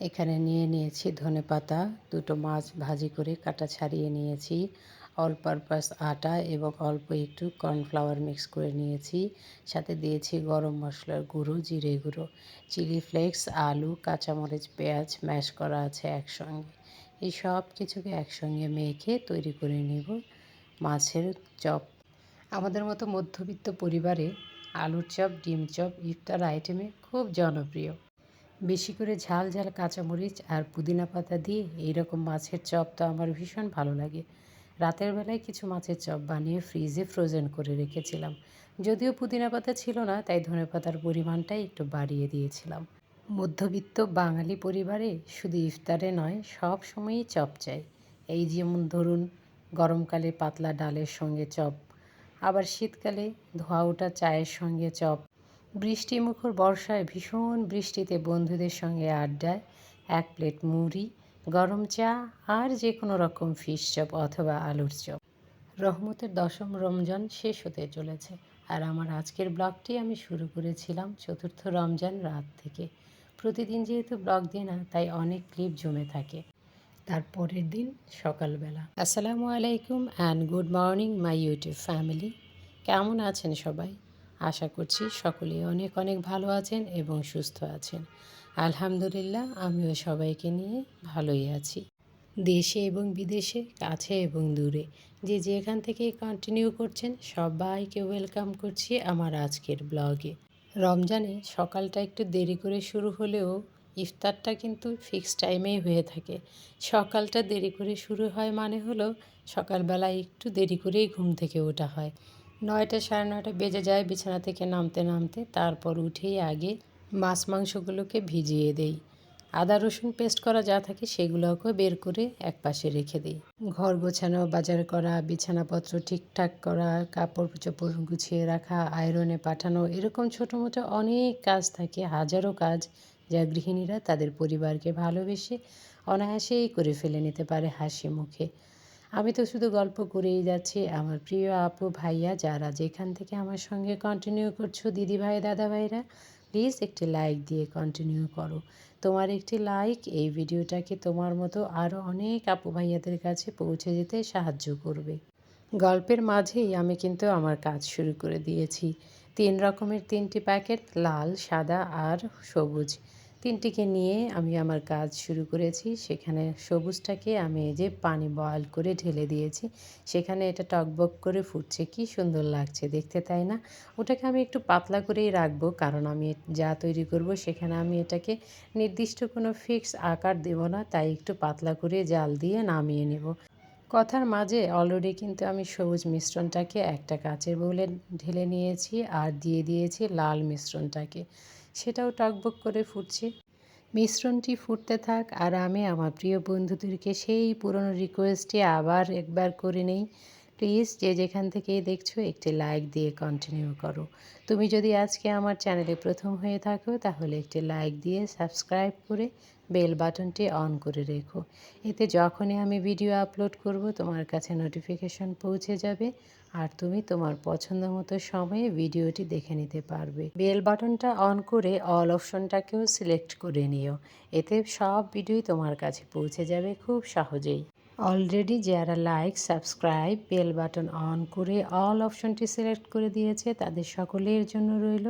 এখানে নিয়ে নিয়েছি ধনে পাতা, দুটো মাছ ভাজি করে কাটা ছাড়িয়ে নিয়েছি অল পারপাস আটা এবং অল্প একটু কর্নফ্লাওয়ার মিক্স করে নিয়েছি। সাথে দিয়েছি গরম মশলার গুঁড়ো, জিরে গুঁড়ো, চিলি ফ্লেক্স, আলু, কাঁচামরিচ, পেঁয়াজ ম্যাশ করা আছে একসঙ্গে। এই সব কিছুকে একসঙ্গে মেখে তৈরি করে নেব মাছের চপ। আমাদের মতো মধ্যবিত্ত পরিবারে আলুর চপ, ডিম চপ ইফতার আইটেমে খুব জনপ্রিয়। বেশি করে ঝাল ঝাল কাঁচামরিচ আর পুদিনা পাতা দিয়ে এইরকম মাছের চপ তো আমার ভীষণ ভালো লাগে। রাতের বেলায় কিছু মাছের চপ বানিয়ে ফ্রিজে ফ্রোজেন করে রেখেছিলাম। যদিও পুদিনা পাতা ছিল না, তাই ধনে পাতার পরিমাণটাই একটু বাড়িয়ে দিয়েছিলাম। মধ্যবিত্ত বাঙালি পরিবারে শুধু ইফতারে নয়, সব সময়ই চপ চাই। এই যেমন ধরুন, গরমকালে পাতলা ডালের সঙ্গে চপ, আবার শীতকালে ধোয়া ওঠা চায়ের সঙ্গে চপ বৃষ্টি মুখর বর্ষায় ভীষণ বৃষ্টিতে বন্ধুদের সঙ্গে আড্ডায়, এক প্লেট মুড়ি, গরম চা আর যে কোনো রকম ফিশ চপ অথবা আলুর চপ। রহমতের দশম রমজান শেষ হতে চলেছে আর আমার আজকের ব্লগটি আমি শুরু করেছিলাম চতুর্থ রমজান রাত থেকে। প্রতিদিন যেহেতু ব্লগ দিই না, তাই অনেক ক্লিপ জমে থাকে। তার পরের দিন সকালবেলা। আসসালামু আলাইকুম and good morning my YouTube family কেমন আছেন সবাই? আশা করছি সকলেই অনেক অনেক ভালো আছেন এবং সুস্থ আছেন। আলহামদুলিল্লাহ, আমিও সবাইকে নিয়ে ভালোই আছি। দেশে এবং বিদেশে, কাছে এবং দূরে, যে যেখান থেকে কন্টিনিউ করছেন, সবাইকে ওয়েলকাম করছি আমার আজকের ব্লগে রমজানে সকালটা একটু দেরি করে শুরু হলেও ইফতারটা কিন্তু ফিক্স টাইমেই হয়ে থাকে। সকালটা দেরি করে শুরু হয় মানে হলো সকালবেলায় একটু দেরি করেই ঘুম থেকে ওঠা হয়। নয়টা সাড়ে নয়টা বেজে যায় বিছানা থেকে নামতে নামতে। তারপর উঠেই আগে মাছ মাংসগুলোকে ভিজিয়ে দেই। আদা, রসুন পেস্ট করা যা থাকে সেগুলোকে বের করে এক পাশে রেখে দিই। ঘর গোছানো, বাজার করা, বিছানাপত্র ঠিকঠাক করা, কাপড় চোপড় গুছিয়ে রাখা, আয়রনে পাঠানো, এরকম ছোটো মোটো অনেক কাজ থাকে, হাজারো কাজ যা গৃহিণীরা তাদের পরিবারকে ভালোবেসে অনায়াসেই করে ফেলে নিতে পারে হাসি মুখে। আমি তো শুধু গল্প করেই যাচ্ছি। আমার প্রিয় আপু, ভাইয়া, যারা যেখান থেকে আমার সঙ্গে কন্টিনিউ করছ দিদি ভাই দাদা ভাইরা প্লিজ একটি লাইক দিয়ে কন্টিনিউ করো। তোমার একটি লাইক এই ভিডিওটাকে তোমার মতো আরও অনেক আপু ভাইয়াদের কাছে পৌঁছে যেতে সাহায্য করবে। গল্পের মাঝেই আমি কিন্তু আমার কাজ শুরু করে দিয়েছি। তিন রকমের তিনটি প্যাকেট, লাল, সাদা আর সবুজ। তিনটিকে নিয়ে আমি আমার কাজ শুরু করেছি। সেখানে সবুজটাকে আমি এই যে পানি বয়ল করে ঢেলে দিয়েছি। সেখানে এটা টকবক করে ফুটছে। কি সুন্দর লাগছে দেখতে, তাই না? ওটাকে আমি একটু পাতলা করেই রাখব, কারণ আমি যা তৈরি করব সেখানে আমি এটাকে নির্দিষ্ট কোনো ফিক্স আকার দেব না, তাই একটু পাতলা করে জাল দিয়ে নামিয়ে নেব। কথার মাঝে অলরেডি কিন্তু আমি সবুজ মিশ্রণটাকে একটা কাচের বলে ঢেলে নিয়েছি আর দিয়ে দিয়েছি লাল মিশ্রণটাকে। সেটাও টকবক করে ফুটছে। মিশ্রণটি ফুটতে থাক আর আমি আমার প্রিয় বন্ধুদেরকে সেই পুরনো রিকোয়েস্টটি আবার একবার করে নেই। প্লিজ যে যেখান থেকেই দেখছ, একটি লাইক দিয়ে কন্টিনিউ করো। তুমি যদি আজকে আমার চ্যানেলে প্রথম হয়ে থাকো, তাহলে একটি লাইক দিয়ে সাবস্ক্রাইব করে বেল বাটনটি অন করে রেখো। এতে যখনই আমি ভিডিও আপলোড করব, তোমার কাছে নোটিফিকেশন পৌঁছে যাবে আর তুমি তোমার পছন্দ মতো সময়ে ভিডিওটি দেখে নিতে পারবে। বেল বাটনটা অন করে অল অপশনটাকেও সিলেক্ট করে নিও। এতে সব ভিডিওই তোমার কাছে পৌঁছে যাবে খুব সহজেই। অলরেডি যারা like subscribe bell button on করে অল অপশনটি সিলেক্ট করে দিয়েছে, তাদের সকলের জন্য রইল।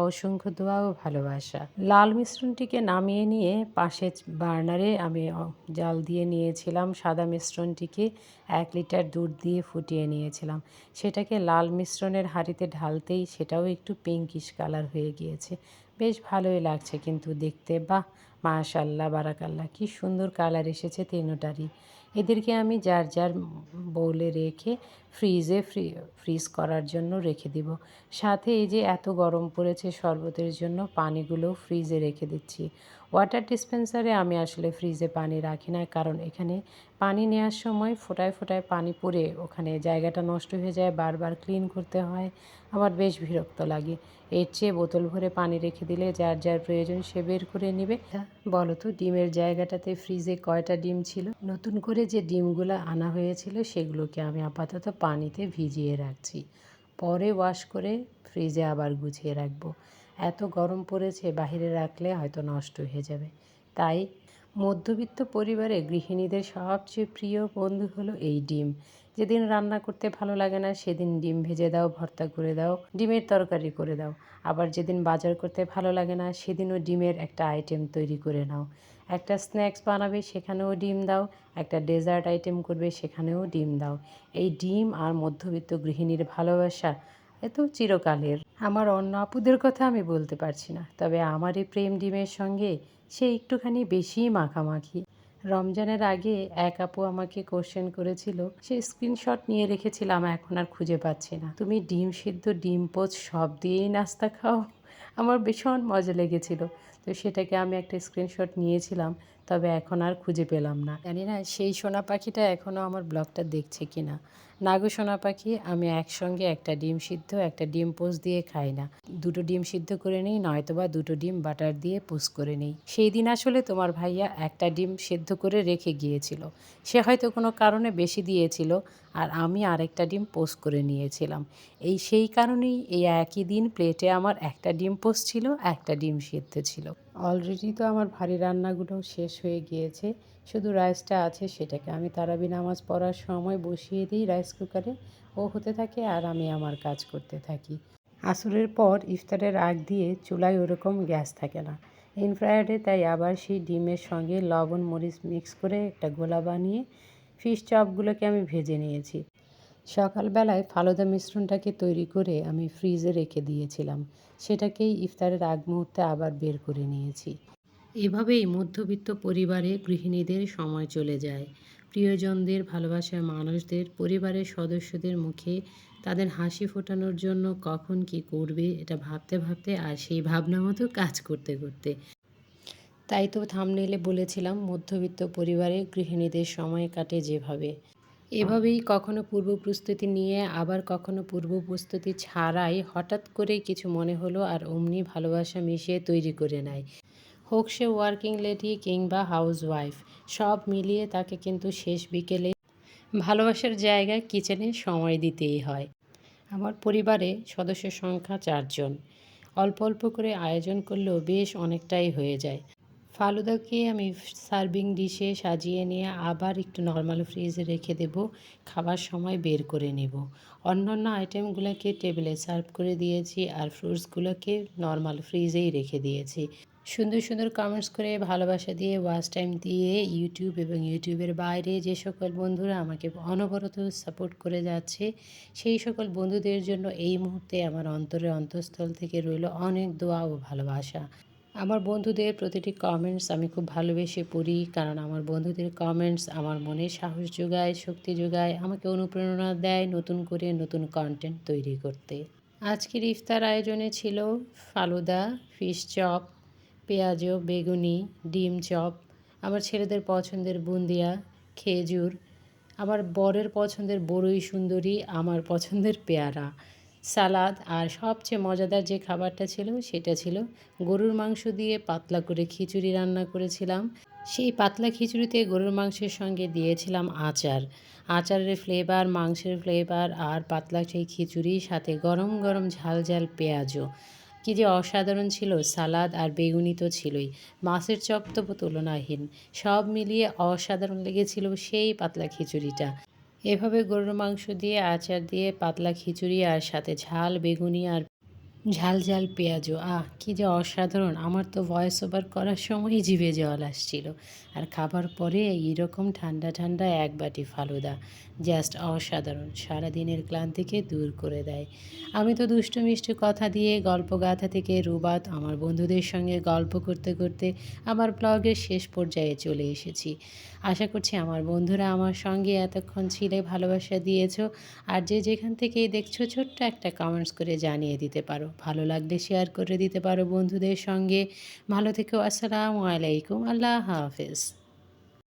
অসংখ্য দোয়া ও ভালোবাসা। লাল মিশ্রণটিকে নামিয়ে নিয়ে পাশে বার্নারে আমি জাল দিয়ে নিয়েছিলাম। সাদা মিশ্রণটিকে এক লিটার দুধ দিয়ে ফুটিয়ে নিয়েছিলাম। সেটাকে লাল মিশ্রণের হাঁড়িতে ঢালতেই সেটাও একটু পিঙ্কিশ কালার হয়ে গিয়েছে। বেশ ভালোই লাগছে কিন্তু দেখতে। বাহ মাশাল্লাহ বারাকাল্লাহ, কি সুন্দর কালার এসেছে তিনোটারই। এদেরকে আমি যার যার বৌলে রেখে ফ্রিজে ফ্রি ফ্রিজ করার জন্য রেখে দিব। সাথে এই যে এত গরম পড়েছে শরবতের জন্য পানিগুলো ফ্রিজে রেখে দিচ্ছি। ওয়াটার ডিসপেন্সারে আমি আসলে ফ্রিজে পানি রাখি না, কারণ এখানে পানি নেওয়ার সময় ফোটায় ফোটায় পানি পড়ে ওখানে জায়গাটা নষ্ট হয়ে যায়, বারবার ক্লিন করতে হয়। আমার বেশ বিরক্ত লাগে। এর চেয়ে বোতল ভরে পানি রেখে দিলে যার যার প্রয়োজন সে বের করে নেবে। বলো তো, ডিমের জায়গাটাতে ফ্রিজে কয়টা ডিম ছিল? নতুন করে যে ডিমগুলো আনা হয়েছিল সেগুলোকে আমি আপাতত পানিতে ভিজিয়ে রাখছি। পরে ওয়াশ করে ফ্রিজে আবার গুছিয়ে রাখব। এত গরম পড়েছে, বাহিরে রাখলে হয়তো নষ্ট হয়ে যাবে। তাই মধ্যবিত্ত পরিবারে গৃহিণীদের সবচেয়ে প্রিয় বন্ধু হলো এই ডিম। যেদিন রান্না করতে ভালো লাগে না, সেদিন ডিম ভেজে দাও, ভর্তা করে দাও, ডিমের তরকারি করে দাও। আবার যেদিন বাজার করতে ভালো লাগে না, সেদিনও ডিমের একটা আইটেম তৈরি করে নাও। একটা স্ন্যাক্স বানাবে, সেখানেও ডিম দাও। একটা ডেজার্ট আইটেম করবে, সেখানেও ডিম দাও। এই ডিম আর মধ্যবিত্ত গৃহিণীর ভালোবাসা এত চিরকালের। আমার অন্য আপুদের কথা আমি বলতে পারছি না, তবে আমার এই প্রেম ডিমের সঙ্গে সে একটুখানি বেশিই মাখামাখি। রমজানের আগে এক আপু আমাকে কোশ্চেন করেছিল, সে স্ক্রিনশট নিয়ে রেখেছিলাম, এখন আর খুঁজে পাচ্ছি না। তুমি ডিম সিদ্ধ, ডিম পোচ, সব দিয়েই নাস্তা খাও। আমার ভীষণ মজা লেগেছিল। তো সেটাকে আমি একটা স্ক্রিনশট নিয়েছিলাম তবে এখন আর খুঁজে পেলাম না। জানি না সেই সোনা পাখিটা এখনও আমার ব্লগটা দেখছে কি না। নাগু সোনা পাখি, আমি একসঙ্গে একটা ডিম সিদ্ধ, একটা ডিম পোস্ট দিয়ে খাই না। দুটো ডিম সিদ্ধ করে নিই, নয়তোবা দুটো ডিম বাটার দিয়ে পোস্ট করে নিই। সেই দিন আসলে তোমার ভাইয়া একটা ডিম সেদ্ধ করে রেখে গিয়েছিল। সে হয়তো কোনো কারণে বেশি দিয়েছিল আর আমি আরেকটা ডিম পোস্ট করে নিয়েছিলাম। এই সেই কারণেই এই একই দিন প্লেটে আমার একটা ডিম পোস্ট ছিল, একটা ডিম সিদ্ধ ছিল। অলরেডি তো আমার ভারী রান্নাগুলো শেষ হয়ে গিয়েছে। শুধু রাইসটা আছে সেটাকে আমি তারাবি নামাজ পড়ার সময় বসিয়ে দিই রাইস কুকারে ও হতে থাকে আর আমি আমার কাজ করতে থাকি। আসরের পর ইফতারের আগ দিয়ে চুলায় ওরকম গ্যাস থাকে না। ইনফ্রায়ারে তাই আবার সেই ডিমের সঙ্গে লবণ, মরিচ মিক্স করে একটা গোলা বানিয়ে ফিশ চপগুলোকে আমি ভেজে নিয়েছি। সকালবেলায় ফালুদা মিশ্রণটাকে তৈরি করে আমি ফ্রিজে রেখে দিয়েছিলাম। সেটাকেই ইফতারের আগ মুহূর্তে আবার বের করে নিয়েছি। এভাবেই মধ্যবিত্ত পরিবারে গৃহিণীদের সময় চলে যায়। প্রিয়জনদের ভালোবাসার মানুষদের, পরিবারের সদস্যদের মুখে তাদের হাসি ফোটানোর জন্য কখন কি করবে এটা ভাবতে ভাবতে আর সেই ভাবনা মতো কাজ করতে করতে। তাই তো থামনেলে বলেছিলাম, মধ্যবিত্ত পরিবারে গৃহিণীদের সময় কাটে যেভাবে। এভাবেই কখনো পূর্ব প্রস্তুতি নিয়ে, আবার কখনো পূর্ব প্রস্তুতি ছাড়াই হঠাৎ করে কিছু মনে হলো আর অমনি ভালোবাসা মিশিয়ে তৈরি করে নেয়। হোক সে ওয়ার্কিং লেডি কিংবা হাউস ওয়াইফ সব মিলিয়ে তাকে কিন্তু শেষ বিকেলে ভালোবাসার জায়গায় কিচেনে সময় দিতেই হয়। আমার পরিবারে সদস্য সংখ্যা চারজন। অল্প অল্প করে আয়োজন করলেও বেশ অনেকটাই হয়ে যায়। ফালুদাকে আমি সার্ভিং ডিশে সাজিয়ে নিয়ে আবার একটু নর্মাল ফ্রিজে রেখে দেব, খাবার সময় বের করে নেব। অন্যান্য আইটেমগুলোকে টেবিলে সার্ভ করে দিয়েছি আর ফ্রুটসগুলোকে নর্মাল ফ্রিজেই রেখে দিয়েছি। সুন্দর সুন্দর কমেন্টস করে ভালোবাসা দিয়ে ওয়াচ টাইম দিয়ে ইউটিউব এবং ইউটিউবের বাইরে যে সকল বন্ধুরা আমাকে অনবরত সাপোর্ট করে যাচ্ছে, সেই সকল বন্ধুদের জন্য এই মুহূর্তে আমার অন্তরের অন্তঃস্থল থেকে রইল অনেক দোয়া ও ভালোবাসা। আমার বন্ধুদের প্রতিটি কমেন্টস আমি খুব ভালোবেসে পড়ি, কারণ আমার বন্ধুদের কমেন্টস আমার মনে সাহস যোগায়, শক্তি যোগায়, আমাকে অনুপ্রেরণা দেয় নতুন করে নতুন কন্টেন্ট তৈরি করতে। আজকের ইফতার আয়োজনে ছিল ফালুদা ফিশ চপ পেঁয়াজও, বেগুনি, ডিম চপ আমার ছেলেদের পছন্দের বুন্দিয়া, খেজুর, আমার বরের পছন্দের বড়ই সুন্দরী, আমার পছন্দের পেয়ারা। সালাদ আর সবচেয়ে মজাদার যে খাবারটা ছিল সেটা ছিল গরুর মাংস দিয়ে পাতলা করে খিচুড়ি রান্না করেছিলাম। সেই পাতলা খিচুড়িতে গরুর মাংসের সঙ্গে দিয়েছিলাম আচার। আচারের ফ্লেভার মাংসের ফ্লেভার আর পাতলা সেই খিচুড়ি সাথে গরম গরম ঝাল ঝাল পেঁয়াজও। কী যে অসাধারণ ছিল, সালাদ আর বেগুনি তো ছিলই, মাছের চপ তো তুলনাহীন। সব মিলিয়ে অসাধারণ লেগেছিল সেই পাতলা খিচুড়িটা। এভাবে গরুর মাংস দিয়ে আচার দিয়ে পাতলা খিচুড়ি আর সাথে ঝাল বেগুনি আর ঝাল ঝাল পেঁয়াজও। আহ, কী যে অসাধারণ। আমার তো ভয়েস ওভার করার সময়ই জিভে জল আসছিল। আর খাবার পরে এইরকম ঠান্ডা ঠান্ডা এক বাটি ফালুদা। জাস্ট অসাধারণ। সারাদিনের ক্লান্তিকে দূর করে দেয়। আমি তো দুষ্টু মিষ্টি কথা দিয়ে গল্প গাথা থেকে রুবাত আমার বন্ধুদের সঙ্গে গল্প করতে করতে আমার ব্লগের শেষ পর্যায়ে চলে এসেছি। আশা করছি আমার বন্ধুরা আমার সঙ্গে এতক্ষণ ছিলে ভালোবাসা দিয়েছ। আর যে যেখান থেকেই দেখছ, ছোট্ট একটা কমেন্টস করে জানিয়ে দিতে পারো। ভালো লাগলে শেয়ার করে দিতে পারো বন্ধুদের সঙ্গে। ভালো থেকো আসসালামু আলাইকুম আল্লাহ হাফেজ।